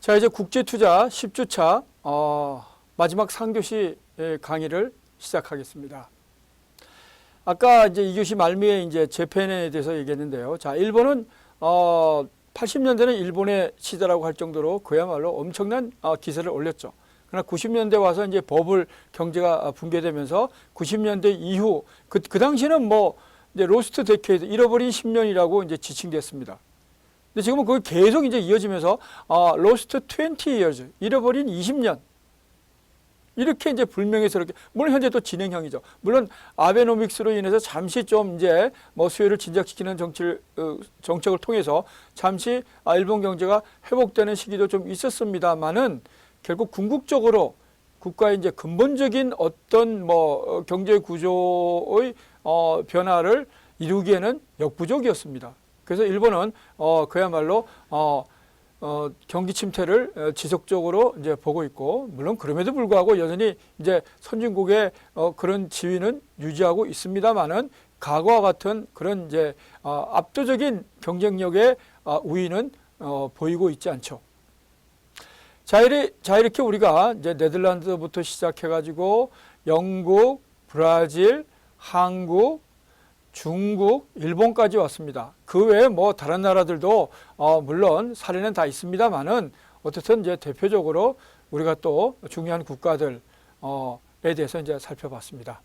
자, 이제 국제투자 10주차 어, 마지막 3교시 강의를 시작하겠습니다. 아까 이제 2교시 말미에 이제 재팬에 대해서 얘기했는데요. 자, 일본은 어, 80년대는 일본의 시대라고 할 정도로 그야말로 엄청난 어, 기세를 올렸죠. 그러나 90년대 와서 이제 버블 경제가 붕괴되면서 90년대 이후 그, 그 당시는 뭐 이제 로스트 데케이드 잃어버린 10년이라고 이제 지칭됐습니다. 근데 지금은 그게 계속 이제 이어지면서 아, 로스트 20 years 잃어버린 20년 이렇게 이제 불명예스럽게 물론 현재 또 진행형이죠. 물론 아베노믹스로 인해서 잠시 좀 이제 뭐 수요를 진작시키는 정치를 어, 정책을 통해서 잠시 아, 일본 경제가 회복되는 시기도 좀 있었습니다만은 결국 궁극적으로 국가의 이제 근본적인 어떤 뭐 어, 경제 구조의 어, 변화를 이루기에는 역부족이었습니다. 그래서 일본은 어, 그야말로 어, 어, 경기 침체를 어, 지속적으로 이제 보고 있고 물론 그럼에도 불구하고 여전히 이제 선진국의 어, 그런 지위는 유지하고 있습니다만은 과거와 같은 그런 이제 어, 압도적인 경쟁력의 어, 우위는 어, 보이고 있지 않죠. 자, 이리, 자 이렇게 우리가 이제 네덜란드부터 시작해가지고 영국, 브라질, 한국, 중국, 일본까지 왔습니다. 그 외에 뭐 다른 나라들도 어 물론 사례는 다 있습니다만은 어쨌든 이제 대표적으로 우리가 또 중요한 국가들에 대해서 이제 살펴봤습니다.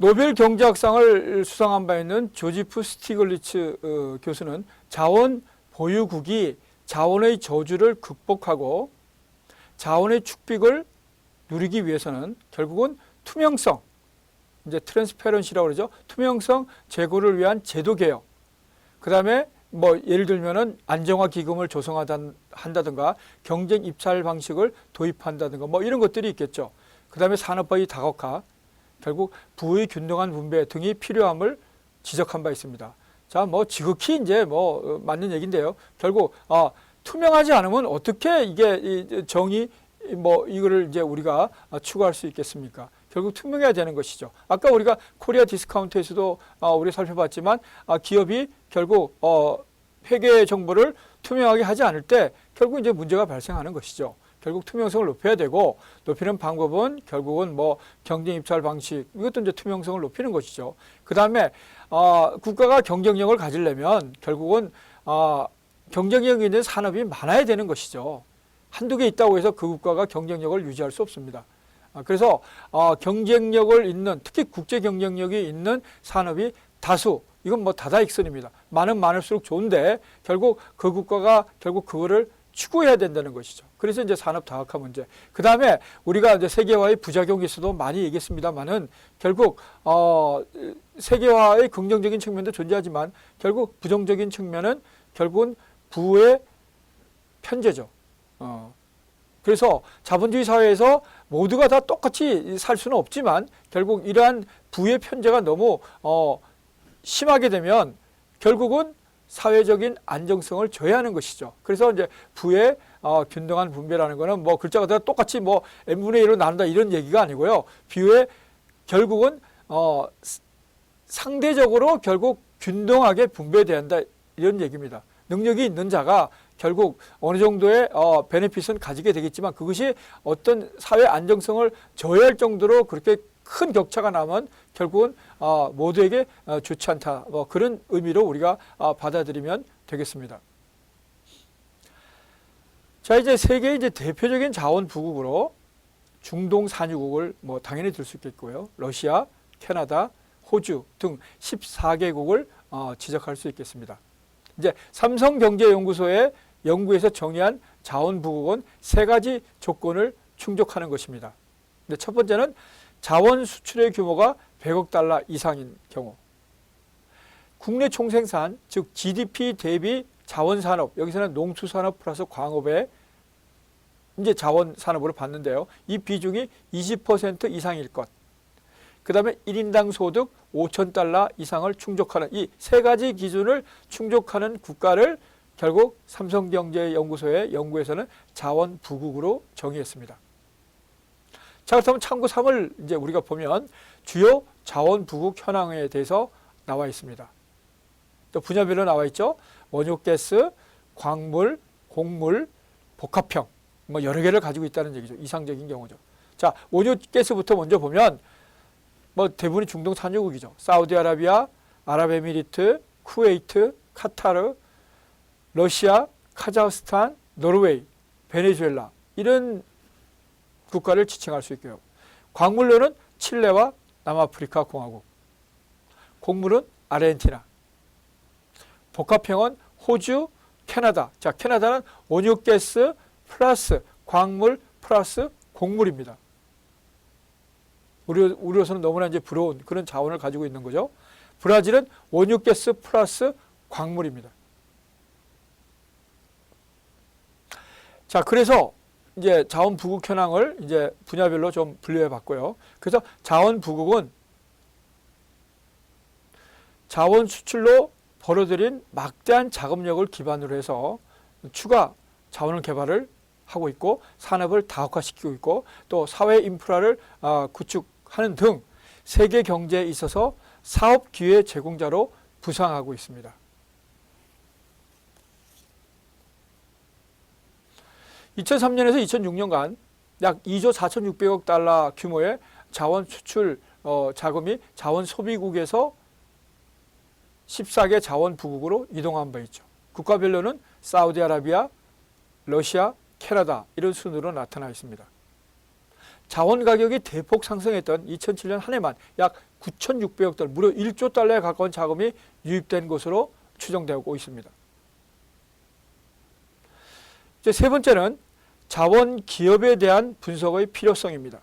노벨 경제학상을 수상한 바 있는 조지프 스티글리츠 어, 교수는 자원 보유국이 자원의 저주를 극복하고 자원의 축빅을 누리기 위해서는 결국은 투명성, 이제 트랜스페런시라고 그러죠. 투명성 제고를 위한 제도 개혁. 그다음에 뭐 예를 들면은 안정화 기금을 조성한다든가 경쟁 입찰 방식을 도입한다든가 뭐 이런 것들이 있겠죠. 그다음에 산업화의 다각화, 결국 부의 균등한 분배 등이 필요함을 지적한 바 있습니다. 자, 뭐 지극히 이제 뭐 어, 맞는 얘기인데요. 결국 아, 투명하지 않으면 어떻게 이게 이 정의 뭐 이거를 이제 우리가 추구할 수 있겠습니까? 결국 투명해야 되는 것이죠. 아까 우리가 코리아 디스카운트에서도 어, 우리 살펴봤지만 아, 기업이 결국 어, 회계 정보를 투명하게 하지 않을 때 결국 이제 문제가 발생하는 것이죠. 결국 투명성을 높여야 되고 높이는 방법은 결국은 뭐 경쟁 입찰 방식 이것도 이제 투명성을 높이는 것이죠. 그 다음에 어, 국가가 경쟁력을 가지려면 결국은 어, 경쟁력 있는 산업이 많아야 되는 것이죠. 한두 개 있다고 해서 그 국가가 경쟁력을 유지할 수 없습니다. 아, 그래서 어, 경쟁력을 있는 특히 국제 경쟁력이 있는 산업이 다수 이건 뭐 다다익선입니다. 많은 많을수록 좋은데 결국 그 국가가 결국 그거를 추구해야 된다는 것이죠. 그래서 이제 산업 다각화 문제. 그 다음에 우리가 이제 세계화의 부작용에서도 많이 얘기했습니다만은 결국 어 세계화의 긍정적인 측면도 존재하지만 결국 부정적인 측면은 결국은 부의 편제죠. 어. 그래서 자본주의 사회에서 모두가 다 똑같이 살 수는 없지만 결국 이러한 부의 편제가 너무 어 심하게 되면 결국은 사회적인 안정성을 저해하는 것이죠. 그래서 이제 부의 어, 균등한 분배라는 거는 뭐 글자가 다 똑같이 뭐 n분의 1로 나눈다 이런 얘기가 아니고요. 비의 결국은 어, 상대적으로 결국 균등하게 분배된다 이런 얘기입니다. 능력이 있는 자가 결국 어느 정도의 어, 베네핏은 가지게 되겠지만 그것이 어떤 사회 안정성을 저해할 정도로 그렇게 큰 격차가 나면 결국은 어, 모두에게 어, 좋지 않다. 뭐 그런 의미로 우리가 어, 받아들이면 되겠습니다. 자 이제 세계의 이제 대표적인 자원 부국으로 중동 산유국을 뭐 당연히 들 수 있겠고요. 러시아, 캐나다, 호주 등 14개국을 어, 지적할 수 있겠습니다. 이제 삼성경제연구소의 연구에서 정의한 자원 부국은 세 가지 조건을 충족하는 것입니다. 근데 첫 번째는 자원 수출의 규모가 100억 달러 이상인 경우. 국내 총생산, 즉 GDP 대비 자원 산업, 여기서는 농수산업 플러스 광업의 이제 자원 산업으로 봤는데요. 이 비중이 20% 이상일 것. 그 다음에 1인당 소득 5천 달러 이상을 충족하는 이 세 가지 기준을 충족하는 국가를 결국 삼성경제연구소의 연구에서는 자원 부국으로 정의했습니다. 자, 그렇다면 참고 3을 이제 우리가 보면 주요 자원 부국 현황에 대해서 나와 있습니다. 또 분야별로 나와 있죠. 원유 가스, 광물, 곡물, 복합형 뭐 여러 개를 가지고 있다는 얘기죠. 이상적인 경우죠. 자, 원유가스부터 먼저 보면 뭐 대부분이 중동 산유국이죠. 사우디아라비아, 아랍에미리트, 쿠웨이트, 카타르, 러시아, 카자흐스탄, 노르웨이, 베네수엘라 이런 국가를 지칭할 수 있고요. 광물로는 칠레와 남아프리카 공화국, 곡물은 아르헨티나, 복합형은 호주, 캐나다. 자, 캐나다는 원유가스 플러스 광물 플러스 곡물입니다. 우리, 우리로서는 너무나 이제 부러운 그런 자원을 가지고 있는 거죠. 브라질은 원유가스 플러스 광물입니다. 자, 그래서 이제 자원 부국 현황을 이제 분야별로 좀 분류해 봤고요. 그래서 자원 부국은 자원 수출로 벌어들인 막대한 자금력을 기반으로 해서 추가 자원을 개발을 하고 있고 산업을 다각화시키고 있고 또 사회 인프라를 아, 구축하는 등 세계 경제에 있어서 사업 기회 제공자로 부상하고 있습니다. 2003년에서 2006년간 약 2조 4,600억 달러 규모의 자원 수출 어, 자금이 자원 소비국에서 14개 자원 부국으로 이동한 바 있죠. 국가별로는 사우디아라비아, 러시아, 캐나다 이런 순으로 나타나 있습니다. 자원 가격이 대폭 상승했던 2007년 한 해만 약 9,600억 달러, 무려 1조 달러에 가까운 자금이 유입된 것으로 추정되고 있습니다. 이제 세 번째는 자원 기업에 대한 분석의 필요성입니다.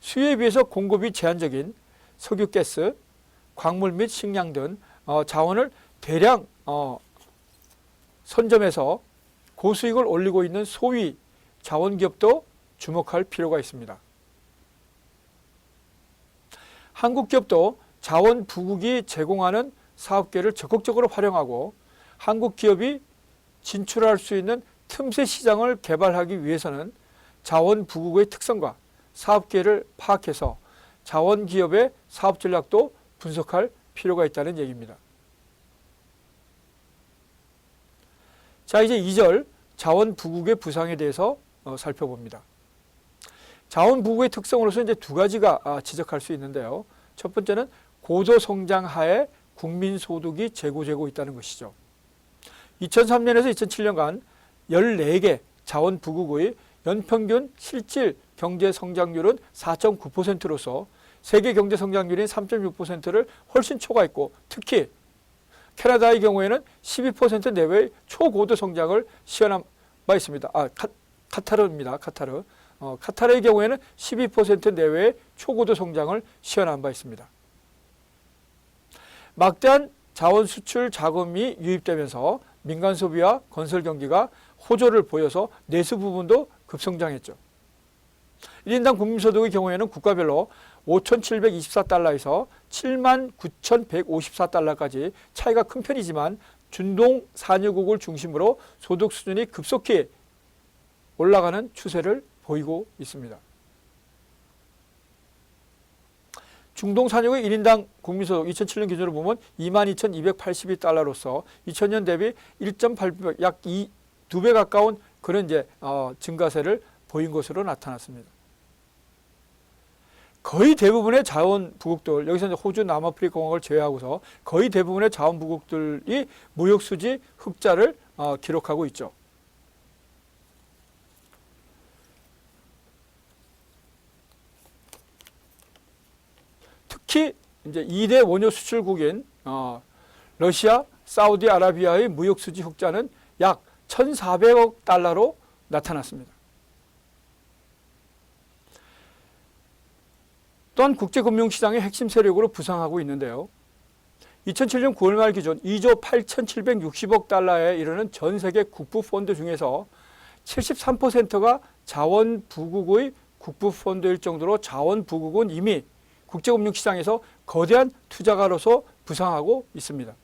수요에 비해서 공급이 제한적인 석유, 가스, 광물 및 식량 등 어, 자원을 대량 어, 선점해서 고수익을 올리고 있는 소위 자원기업도 주목할 필요가 있습니다. 한국 기업도 자원 부국이 제공하는 사업계를 적극적으로 활용하고 한국 기업이 진출할 수 있는 틈새 시장을 개발하기 위해서는 자원 부국의 특성과 사업계를 파악해서 자원 기업의 사업 전략도 분석할 필요가 있다는 얘기입니다. 자, 이제 2절 자원 부국의 부상에 대해서 어, 살펴봅니다. 자원 부국의 특성으로서 이제 두 가지가 아, 지적할 수 있는데요. 첫 번째는 고도 성장 하에 국민 소득이 재고되고 있다는 것이죠. 2003년에서 2007년간 14개 자원 부국의 연평균 실질 경제 성장률은 4.9%로서 세계 경제 성장률인 3.6%를 훨씬 초과했고 특히 캐나다의 경우에는 12% 내외의 초고도 성장을 시현한 바 있습니다. 아, 카, 카타르입니다. 카타르. 어, 카타르의 경우에는 12% 내외의 초고도 성장을 시현한 바 있습니다. 막대한 자원 수출 자금이 유입되면서 민간 소비와 건설 경기가 호조를 보여서 내수 부분도 급성장했죠. 1인당 국민소득의 경우에는 국가별로 5,724달러에서 79,154달러까지 차이가 큰 편이지만 준동 산유국을 중심으로 소득 수준이 급속히 올라가는 추세를 보이고 있습니다. 중동 산유의 1인당 국민소득 2007년 기준으로 보면 22,282달러로서 2000년 대비 1.8배, 약 2, 2배 가까운 그런 이제 어, 증가세를 보인 것으로 나타났습니다. 거의 대부분의 자원 부국들 여기서 이제 호주 남아프리카 공화국을 제외하고서 거의 대부분의 자원 부국들이 무역 수지 흑자를 어, 기록하고 있죠. 특히 이제 2대 원유 수출국인 어, 러시아, 사우디아라비아의 무역 수지 흑자는 약 1,400억 달러로 나타났습니다. 또한 국제금융시장의 핵심 세력으로 부상하고 있는데요. 2007년 9월 말 기준 2조 8,760억 달러에 이르는 전 세계 국부 펀드 중에서 73%가 자원 부국의 국부 펀드일 정도로 자원 부국은 이미 국제금융시장에서 거대한 투자가로서 부상하고 있습니다.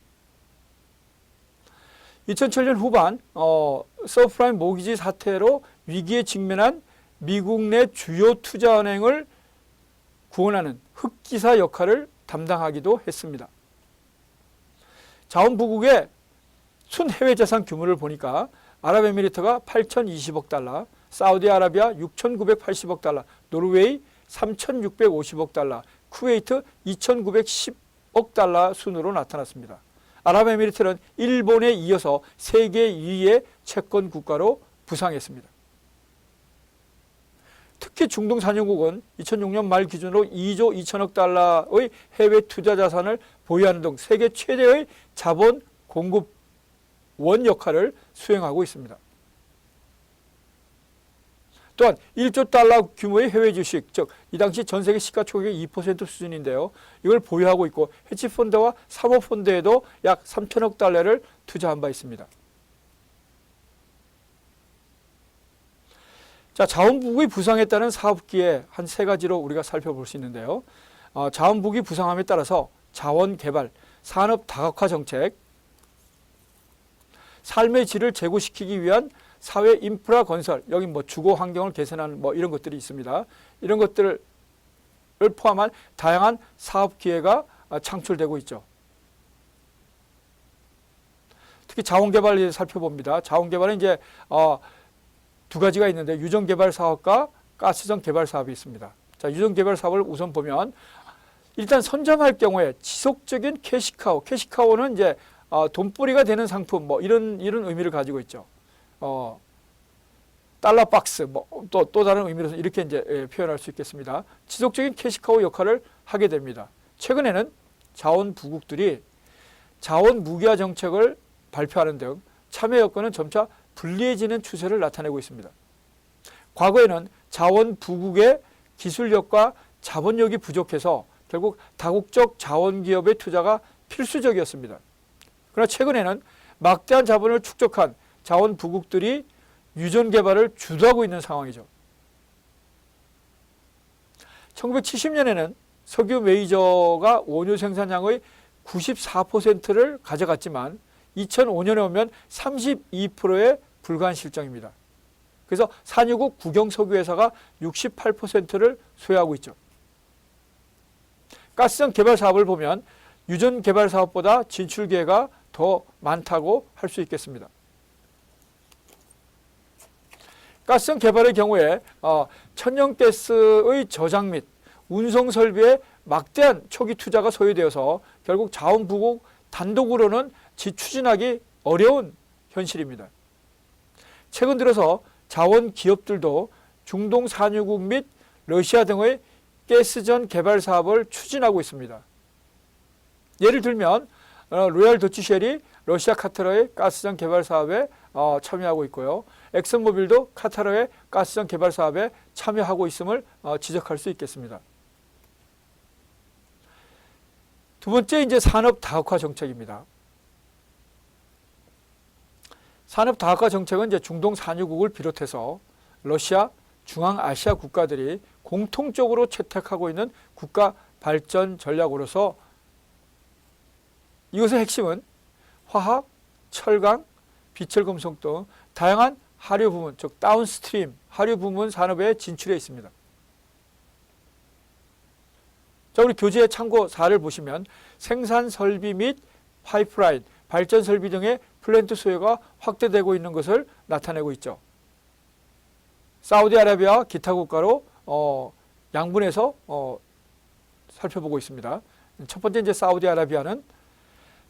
2007년 후반 어, 서프라임 모기지 사태로 위기에 직면한 미국 내 주요 투자은행을 구원하는 흑기사 역할을 담당하기도 했습니다. 자원부국의 순 해외 자산 규모를 보니까 아랍에미리트가 8,020억 달러, 사우디아라비아 6,980억 달러, 노르웨이 3,650억 달러, 쿠웨이트 2,910억 달러 순으로 나타났습니다. 아랍에미리트는 일본에 이어서 세계 2위의 채권 국가로 부상했습니다. 특히 중동 산유국은 2006년 말 기준으로 2조 2천억 달러의 해외 투자 자산을 보유하는 등 세계 최대의 자본 공급원 역할을 수행하고 있습니다. 또한 1조 달러 규모의 해외 주식, 즉 이 당시 전 세계 시가총액의 2% 수준인데요. 이걸 보유하고 있고 헤지펀드와 사모펀드에도 약 3천억 달러를 투자한 바 있습니다. 자, 자원부국이 부상했다는 사업기에 한 세 가지로 우리가 살펴볼 수 있는데요. 어, 자원부국이 부상함에 따라서 자원 개발, 산업 다각화 정책, 삶의 질을 제고시키기 위한 사회 인프라 건설, 여기 뭐 주거 환경을 개선하는 뭐 이런 것들이 있습니다. 이런 것들을 포함한 다양한 사업 기회가 아, 창출되고 있죠. 특히 자원 개발을 살펴봅니다. 자원 개발은 이제 어, 두 가지가 있는데 유전 개발 사업과 가스전 개발 사업이 있습니다. 자, 유전 개발 사업을 우선 보면 일단 선점할 경우에 지속적인 캐시카우, 캐시카우는 이제 어, 돈벌이가 되는 상품 뭐 이런 이런 의미를 가지고 있죠. 어, 달러 박스 뭐또또 다른 의미로서 이렇게 이제 예, 표현할 수 있겠습니다. 지속적인 캐시카우 역할을 하게 됩니다. 최근에는 자원 부국들이 자원 무기화 정책을 발표하는 등 참여 여건은 점차 불리해지는 추세를 나타내고 있습니다. 과거에는 자원 부국의 기술력과 자본력이 부족해서 결국 다국적 자원 기업의 투자가 필수적이었습니다. 그러나 최근에는 막대한 자본을 축적한 자원 부국들이 유전 개발을 주도하고 있는 상황이죠. 1970년에는 석유 메이저가 원유 생산량의 94%를 가져갔지만 2005년에 오면 32%에 불과한 실정입니다. 그래서 산유국 국영석유회사가 68%를 소유하고 있죠. 가스전 개발 사업을 보면 유전 개발 사업보다 진출 기회가 더 많다고 할 수 있겠습니다. 가스전 개발의 경우에 어, 천연가스의 저장 및 운송 설비에 막대한 초기 투자가 소요되어서 결국 자원 부국 단독으로는 지추진하기 어려운 현실입니다. 최근 들어서 자원 기업들도 중동 산유국 및 러시아 등의 가스전 개발 사업을 추진하고 있습니다. 예를 들면 어, 로얄 도치쉘이 러시아 카타르의 가스전 개발 사업에 어, 참여하고 있고요. 엑슨모빌도 카타르의 가스전 개발 사업에 참여하고 있음을 어, 지적할 수 있겠습니다. 두 번째 이제 산업 다각화 정책입니다. 산업 다각화 정책은 이제 중동 산유국을 비롯해서 러시아, 중앙아시아 국가들이 공통적으로 채택하고 있는 국가 발전 전략으로서 이것의 핵심은 화학, 철강, 비철금속 등 다양한 하류 부문, 즉 다운스트림 하류 부문 산업에 진출해 있습니다. 자, 우리 교재 참고 사를 보시면 생산 설비 및 파이프라인, 발전 설비 등의 플랜트 소요가 확대되고 있는 것을 나타내고 있죠. 사우디아라비아 기타 국가로 어, 양분해서 어, 살펴보고 있습니다. 첫 번째 이제 사우디아라비아는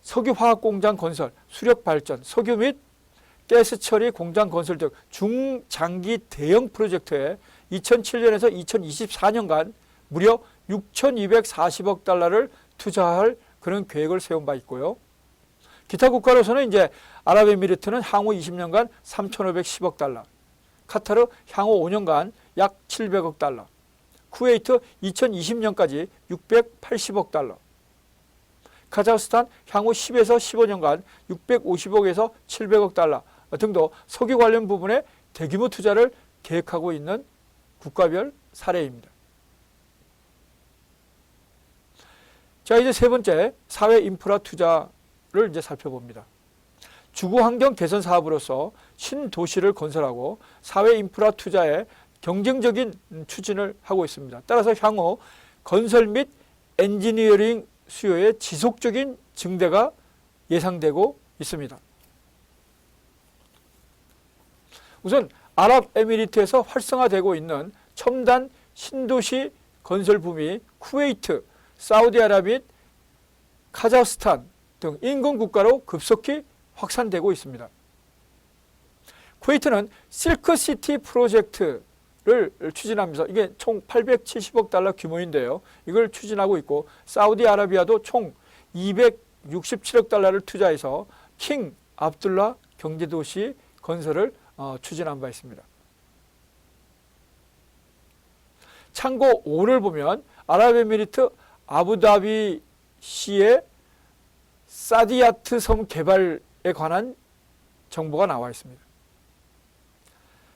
석유 화학 공장 건설, 수력 발전, 석유 및 가스 처리 공장 건설 등 중장기 대형 프로젝트에 2007년에서 2024년간 무려 6,240억 달러를 투자할 그런 계획을 세운 바 있고요. 기타 국가로서는 이제 아랍에미리트는 향후 20년간 3,510억 달러, 카타르 향후 5년간 약 700억 달러, 쿠웨이트 2020년까지 680억 달러, 카자흐스탄 향후 10에서 15년간 650억에서 700억 달러 등도 석유 관련 부분에 대규모 투자를 계획하고 있는 국가별 사례입니다. 자, 이제 세 번째 사회 인프라 투자를 이제 살펴봅니다. 주거 환경 개선 사업으로서 신도시를 건설하고 사회 인프라 투자에 경쟁적인 추진을 하고 있습니다. 따라서 향후 건설 및 엔지니어링 수요의 지속적인 증대가 예상되고 있습니다. 우선 아랍에미리트에서 활성화되고 있는 첨단 신도시 건설 붐이 쿠웨이트, 사우디아라비아 및 카자흐스탄 등 인근 국가로 급속히 확산되고 있습니다. 쿠웨이트는 실크시티 프로젝트를 추진하면서 이게 총 870억 달러 규모인데요. 이걸 추진하고 있고 사우디아라비아도 총 267억 달러를 투자해서 킹 압둘라 경제도시 건설을 어, 추진한 바 있습니다. 참고 5를 보면 아랍에미리트 아부다비 시의 사디아트 섬 개발에 관한 정보가 나와 있습니다.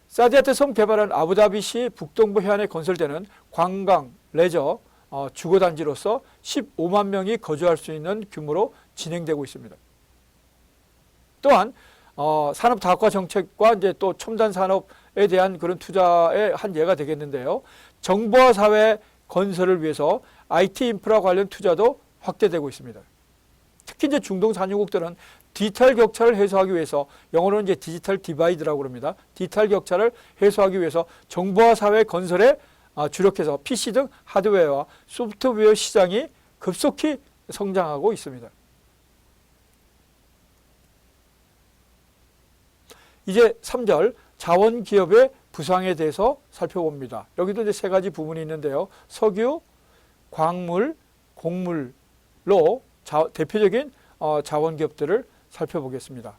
사디아트 섬 개발은 아부다비 시 북동부 해안에 건설되는 관광, 레저, 어, 주거단지로서 15만 명이 거주할 수 있는 규모로 진행되고 있습니다. 또한 어, 산업다학과 정책과 이제 또 첨단 산업에 대한 그런 투자의 한 예가 되겠는데요. 정보화 사회 건설을 위해서 IT 인프라 관련 투자도 확대되고 있습니다. 특히 이제 중동 산유국들은 디지털 격차를 해소하기 위해서 영어로는 이제 디지털 디바이드라고 그럽니다. 디지털 격차를 해소하기 위해서 정보화 사회 건설에 아, 주력해서 PC 등 하드웨어와 소프트웨어 시장이 급속히 성장하고 있습니다. 이제 3절 자원 기업의 부상에 대해서 살펴봅니다. 여기도 이제 세 가지 부분이 있는데요. 석유, 광물, 곡물로 자, 대표적인 어, 자원 기업들을 살펴보겠습니다.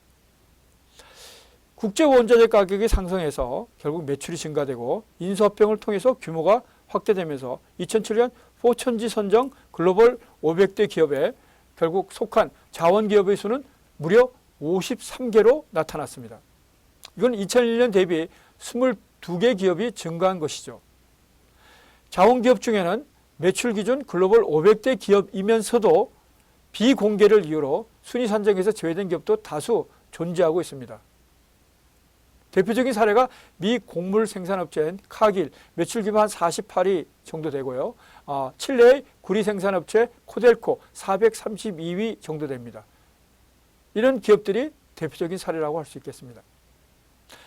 국제 원자재 가격이 상승해서 결국 매출이 증가되고 인수합병을 통해서 규모가 확대되면서 2007년 포천지 선정 글로벌 500대 기업에 결국 속한 자원 기업의 수는 무려 53개로 나타났습니다. 이건 2001년 대비 22개 기업이 증가한 것이죠. 자원기업 중에는 매출 기준 글로벌 500대 기업이면서도 비공개를 이유로 순위 산정에서 제외된 기업도 다수 존재하고 있습니다. 대표적인 사례가 미 곡물 생산업체인 카길 매출 규모 한 48위 정도 되고요. 어, 칠레의 구리 생산업체 코델코 432위 정도 됩니다. 이런 기업들이 대표적인 사례라고 할 수 있겠습니다.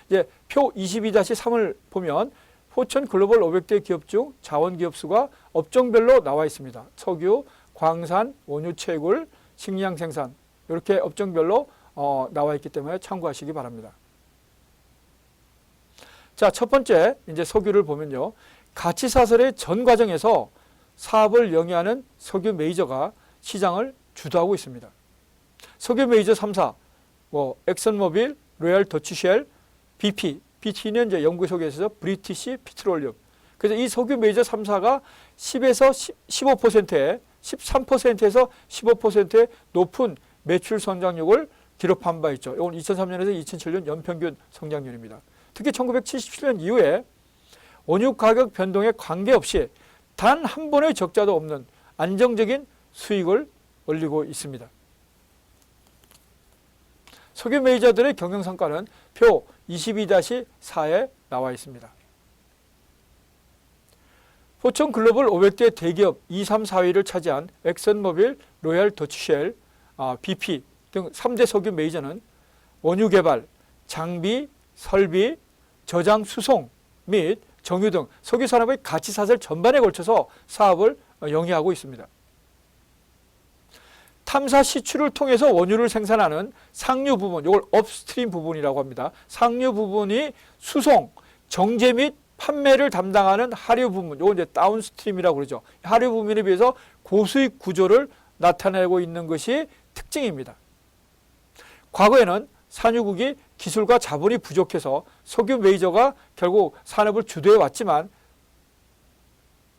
이제 표 22-3을 보면 포천 글로벌 500대 기업 중 자원 기업 수가 업종별로 나와 있습니다. 석유, 광산, 원유 채굴, 식량 생산 이렇게 업종별로 어, 나와 있기 때문에 참고하시기 바랍니다. 자, 첫 번째 이제 석유를 보면요. 가치 사설의 전 과정에서 사업을 영위하는 석유 메이저가 시장을 주도하고 있습니다. 석유 메이저 3사, 뭐 엑슨모빌, 로얄 더치쉘, BP, BT는 이제 영국 속에서 브리티시 피트롤리움. 그래서 이 석유 메이저 3사가 10에서 15%에 13%에서 15%의 높은 매출 성장률을 기록한 바 있죠. 이건 2003년에서 2007년 연평균 성장률입니다. 특히 1977년 이후에 원유 가격 변동에 관계없이 단 한 번의 적자도 없는 안정적인 수익을 올리고 있습니다. 석유 메이저들의 경영 성과는 표 22-4에 나와 있습니다. 포천 글로벌 500대 대기업 2, 3, 4위를 차지한 엑슨모빌, 로얄 더치쉘, BP 등 3대 석유 메이저는 원유 개발, 장비, 설비, 저장, 수송 및 정유 등 석유 산업의 가치 사슬 전반에 걸쳐서 사업을 영위하고 있습니다. 탐사 시추를 통해서 원유를 생산하는 상류 부분, 이걸 업스트림 부분이라고 합니다. 상류 부분이 수송, 정제 및 판매를 담당하는 하류 부분, 이건 이제 다운스트림이라고 그러죠. 하류 부분에 비해서 고수익 구조를 나타내고 있는 것이 특징입니다. 과거에는 산유국이 기술과 자본이 부족해서 석유 메이저가 결국 산업을 주도해 왔지만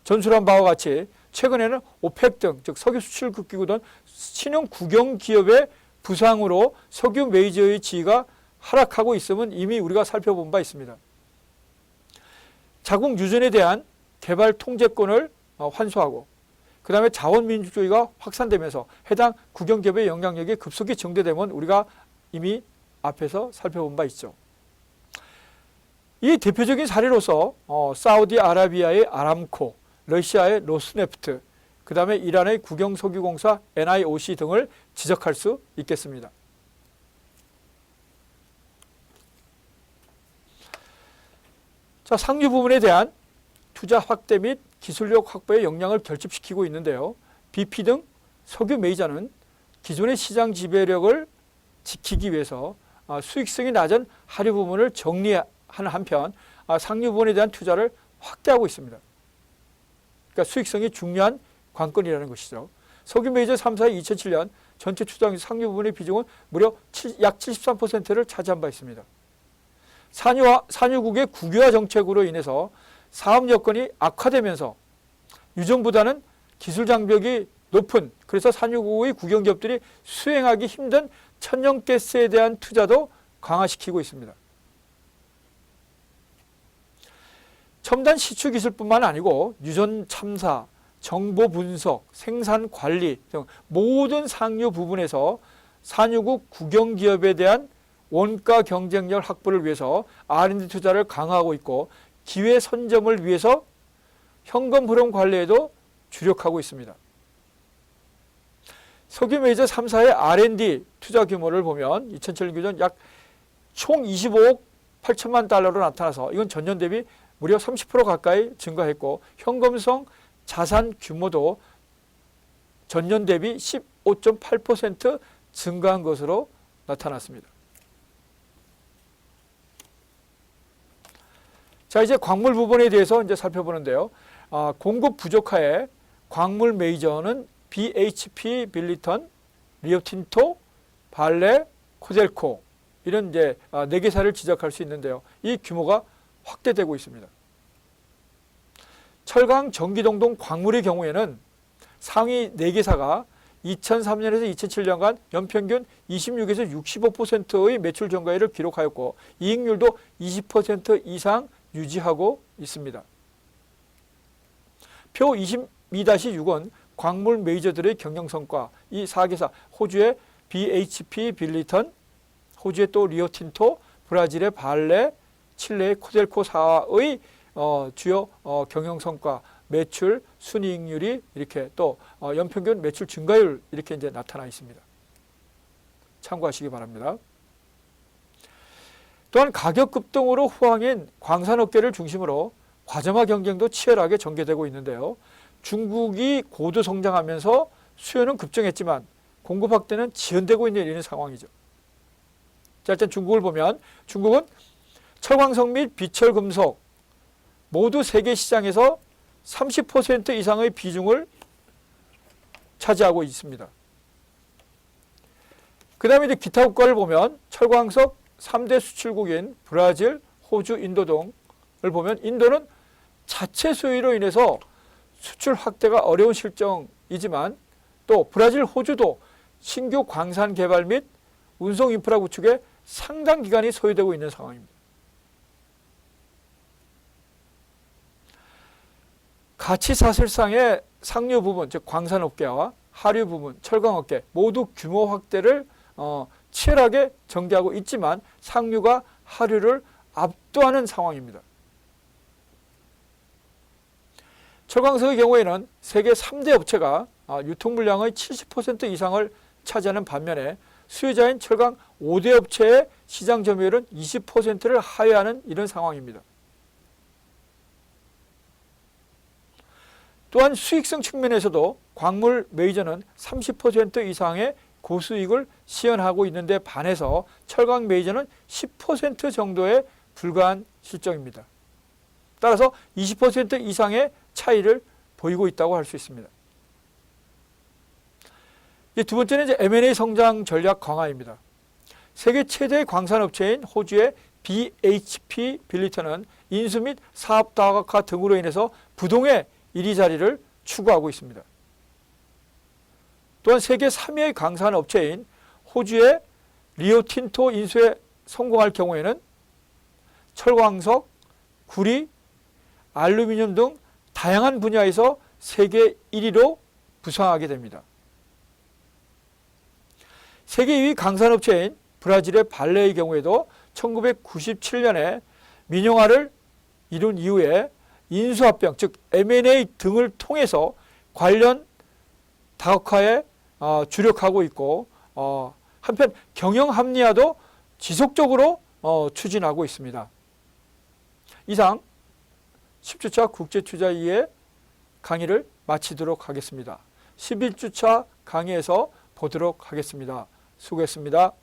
전술한 바와 같이 최근에는 오펙 등, 즉 석유 수출 국 기구 등 신용 국영 기업의 부상으로 석유 메이저의 지위가 하락하고 있음은 이미 우리가 살펴본 바 있습니다. 자국 유전에 대한 개발 통제권을 어, 환수하고 그 다음에 자원민주주의가 확산되면서 해당 국영기업의 영향력이 급속히 증대되면 우리가 이미 앞에서 살펴본 바 있죠. 이 대표적인 사례로서 어, 사우디아라비아의 아람코, 러시아의 로스네프트, 그 다음에 이란의 국영석유공사 NIOC 등을 지적할 수 있겠습니다. 자, 상류 부분에 대한 투자 확대 및 기술력 확보에 역량을 결집시키고 있는데요. BP 등 석유 메이저는 기존의 시장 지배력을 지키기 위해서 아, 수익성이 낮은 하류 부분을 정리하는 한편 아, 상류 부분에 대한 투자를 확대하고 있습니다. 그러니까 수익성이 중요한 관건이라는 것이죠. 석유 메이저 3사의 2007년 전체 투자액 상류 부분의 비중은 무려 약 73%를 차지한 바 있습니다. 산유화, 산유국의 국유화 정책으로 인해서 사업 여건이 악화되면서 유정보다는 기술 장벽이 높은 그래서 산유국의 국영기업들이 수행하기 힘든 천연가스에 대한 투자도 강화시키고 있습니다. 첨단 시추 기술뿐만 아니고 유전 참사, 정보 분석, 생산 관리 등 모든 상류 부분에서 산유국 국영 기업에 대한 원가 경쟁력 확보를 위해서 R&D 투자를 강화하고 있고 기회 선점을 위해서 현금 흐름 관리에도 주력하고 있습니다. 석유 메이저 3사의 R&D 투자 규모를 보면 2007년 기준 약총 25억 8천만 달러로 나타나서 이건 전년 대비 무려 30% 가까이 증가했고 현금성 자산 규모도 전년 대비 15.8% 증가한 것으로 나타났습니다. 자, 이제 광물 부분에 대해서 이제 살펴보는데요. 아, 공급 부족하에 광물 메이저는 BHP 빌리턴, 리오틴토, 발레, 코델코 이런 이제 아, 네 개사를 지적할 수 있는데요. 이 규모가 확대되고 있습니다. 철강 전기동동 광물의 경우에는 상위 4개사가 2003년에서 2007년간 연평균 26에서 65%의 매출 증가율을 기록하였고 이익률도 20% 이상 유지하고 있습니다. 표 22-6은 광물 메이저들의 경영 성과 이 4개사 호주의 BHP 빌리턴, 호주의 또 리오틴토, 브라질의 발레, 칠레의 코델코 사의 어, 주요 어, 경영 성과, 매출, 순이익률이 이렇게 또 어, 연평균 매출 증가율 이렇게 이제 나타나 있습니다. 참고하시기 바랍니다. 또한 가격 급등으로 후황인 광산업계를 중심으로 과점화 경쟁도 치열하게 전개되고 있는데요. 중국이 고도 성장하면서 수요는 급증했지만 공급 확대는 지연되고 있는 이런 상황이죠. 자, 일단 중국을 보면 중국은 철광석 및 비철금속 모두 세계 시장에서 30% 이상의 비중을 차지하고 있습니다. 그 다음에 이제 기타 국가를 보면 철광석 3대 수출국인 브라질, 호주, 인도 등을 보면 인도는 자체 수요로 인해서 수출 확대가 어려운 실정이지만 또 브라질, 호주도 신규 광산 개발 및 운송 인프라 구축에 상당 기간이 소요되고 있는 상황입니다. 가치 사실상의 상류 부분, 즉 광산업계와 하류 부분, 철강업계 모두 규모 확대를 어, 치열하게 전개하고 있지만 상류가 하류를 압도하는 상황입니다. 철광석의 경우에는 세계 3대 업체가 아, 유통 물량의 70% 이상을 차지하는 반면에 수요자인 철강 5대 업체의 시장 점유율은 20%를 하회하는 이런 상황입니다. 또한 수익성 측면에서도 광물 메이저는 30% 이상의 고수익을 시현하고 있는데 반해서 철강 메이저는 10% 정도에 불과한 실정입니다. 따라서 20% 이상의 차이를 보이고 있다고 할 수 있습니다. 두 번째는 이제 M&A 성장 전략 강화입니다. 세계 최대 광산업체인 호주의 BHP 빌리턴은 인수 및 사업 다각화 등으로 인해서 부동의 1위 자리를 추구하고 있습니다. 또한 세계 3위의 강산 업체인 호주의 리오틴토 인수에 성공할 경우에는 철광석, 구리, 알루미늄 등 다양한 분야에서 세계 1위로 부상하게 됩니다. 세계 2위 강산업체인 브라질의 발레의 경우에도 1997년에 민영화를 이룬 이후에 인수합병 즉 M&A 등을 통해서 관련 다각화에 어, 주력하고 있고 어, 한편 경영 합리화도 지속적으로 어, 추진하고 있습니다. 이상 10주차 국제투자 2의 강의를 마치도록 하겠습니다. 11주차 강의에서 보도록 하겠습니다. 수고했습니다.